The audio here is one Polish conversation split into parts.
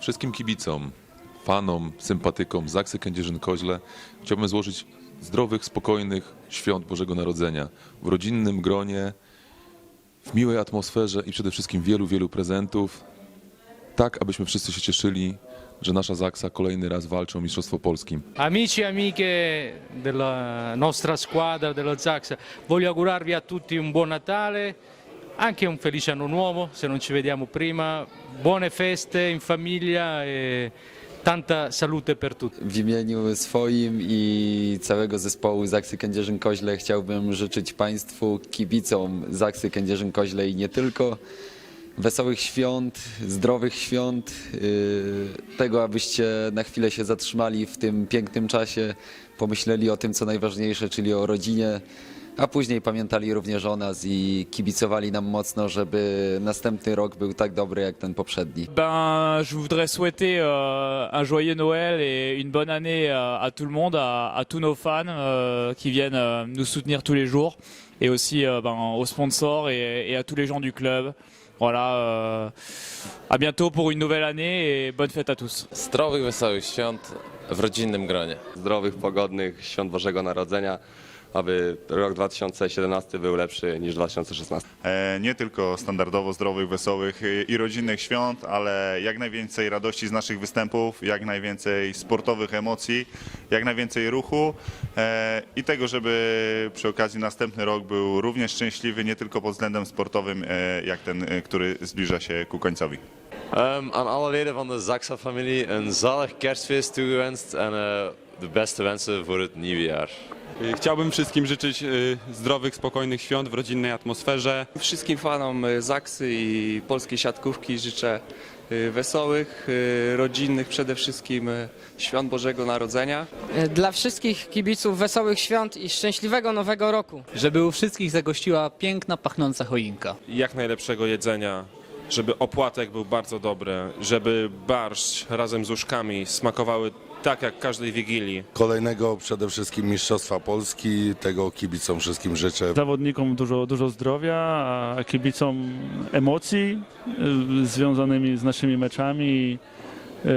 Wszystkim kibicom, fanom, sympatykom Zaksy Kędzierzyn-Koźle chciałbym złożyć zdrowych, spokojnych świąt Bożego Narodzenia w rodzinnym gronie, w miłej atmosferze i przede wszystkim wielu, wielu prezentów, tak abyśmy wszyscy się cieszyli, że nasza Zaksa kolejny raz walczy o Mistrzostwo Polskim. Amici e amiche della nostra squadra, dello Zax, voglio augurarvi a tutti un buon Natale, anche un felice anno nuovo, se non ci vediamo prima, buone feste in famiglia e tanta salute per tutti. W imieniu swoim i całego zespołu Zaksy Kędzierzyn-Koźle chciałbym życzyć Państwu, kibicom Zaksy Kędzierzyn-Koźle i nie tylko, wesołych świąt, zdrowych świąt, yy, tego abyście na chwilę się zatrzymali w tym pięknym czasie, pomyśleli o tym co najważniejsze, czyli o rodzinie, a później pamiętali również o nas i kibicowali nam mocno, żeby następny rok był tak dobry jak ten poprzedni. Ben, je voudrais souhaiter euh, un joyeux Noël et une bonne année euh, à tout le monde, à, à tous nos fans euh, qui viennent euh, nous soutenir tous les jours, et aussi euh, ben, aux sponsors et, et à tous les gens du club. Voilà, euh, à bientôt pour une nouvelle année et bonne fête à tous. Zdrowych, wesołych świąt w rodzinnym gronie. zdrowych, pogodnych świąt Bożego Narodzenia, aby rok 2017 był lepszy niż 2016. E, nie tylko standardowo zdrowych, wesołych i rodzinnych świąt, ale jak najwięcej radości z naszych występów, jak najwięcej sportowych emocji, jak najwięcej ruchu e, i tego, żeby przy okazji następny rok był również szczęśliwy, nie tylko pod względem sportowym, e, jak ten, e, który zbliża się ku końcowi. Ehm, aan alle leden van de Zaksa-familie een zalig kerstfeest toegewenst en eh, de beste wensen voor het nieuwe jaar. Y, Chciałbym wszystkim życzyć y, zdrowych, spokojnych świąt w rodzinnej atmosferze. Wszystkim fanom y, Zaksy i polskiej siatkówki życzę wesołych, rodzinnych przede wszystkim świąt Bożego Narodzenia. Dla wszystkich kibiców wesołych świąt i szczęśliwego nowego roku. Żeby u wszystkich zagościła piękna, pachnąca choinka. jak najlepszego jedzenia, żeby opłatek był bardzo dobry, żeby barszcz razem z uszkami smakowały tak jak każdej wigilii. Kolejnego przede wszystkim Mistrzostwa Polski, tego kibicom wszystkim życzę. Zawodnikom dużo, dużo zdrowia, a kibicom emocji y, związanymi z naszymi meczami. Y,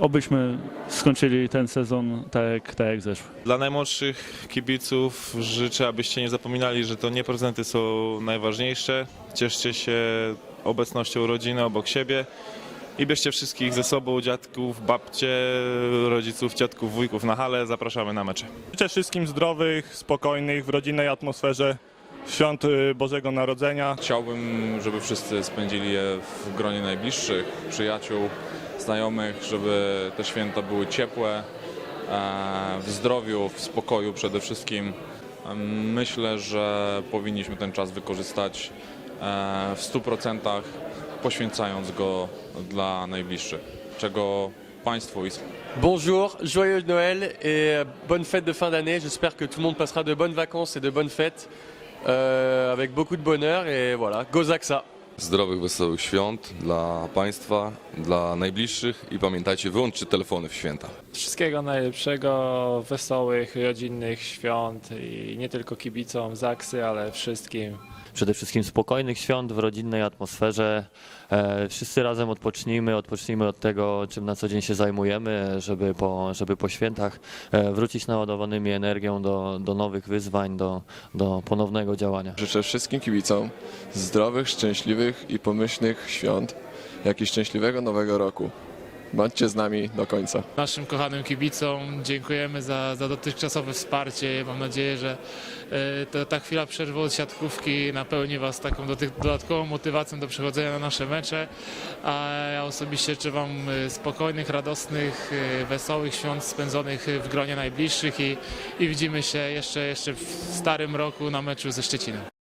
obyśmy skończyli ten sezon tak, jak- tak jak zeszły. Dla najmłodszych kibiców życzę, abyście nie zapominali, że to nie prezenty są najważniejsze. Cieszcie się obecnością rodziny obok siebie i bierzcie wszystkich ze sobą, dziadków, babcie, rodziców, ciotków, wujków na halę. Zapraszamy na mecze. Życzę wszystkim zdrowych, spokojnych, w rodzinnej atmosferze świąt y, Bożego Narodzenia. Chciałbym, żeby wszyscy spędzili je w gronie najbliższych, przyjaciół, znajomych, żeby te święta były ciepłe, e, w zdrowiu, w spokoju przede wszystkim. Myślę, że powinniśmy ten czas wykorzystać e, w 100% poświęcając go dla najbliższych, czego Państwu i Bonjour, joyeux Noël et bonne fête de fin d'année. J'espère que tout le monde passera de bonnes vacances et de bonnes fêtes euh, avec beaucoup de bonheur et voilà, go Zaksa Zdrowych, wesołych świąt dla Państwa, dla najbliższych i pamiętajcie, wyłączcie telefony w święta. Wszystkiego najlepszego, wesołych, rodzinnych świąt i nie tylko kibicom Zaksy, ale wszystkim. Przede wszystkim spokojnych świąt w rodzinnej atmosferze. E, wszyscy razem odpocznijmy, odpocznijmy od tego, czym na co dzień się zajmujemy, żeby po, żeby po świętach e, wrócić naładowanymi energią do, do nowych wyzwań, do, do ponownego działania. Życzę wszystkim kibicom zdrowych, szczęśliwych i pomyślnych świąt, jak i szczęśliwego nowego roku. Bądźcie z nami do końca. Naszym kochanym kibicom dziękujemy za, za dotychczasowe wsparcie. Mam nadzieję, że to, ta chwila przerwy od siatkówki napełni Was taką dodatkową motywacją do przychodzenia na nasze mecze. A ja osobiście życzę Wam e, spokojnych, radosnych, e, wesołych świąt spędzonych w gronie najbliższych i, i widzimy się jeszcze, jeszcze w starym roku na meczu ze Szczecinem.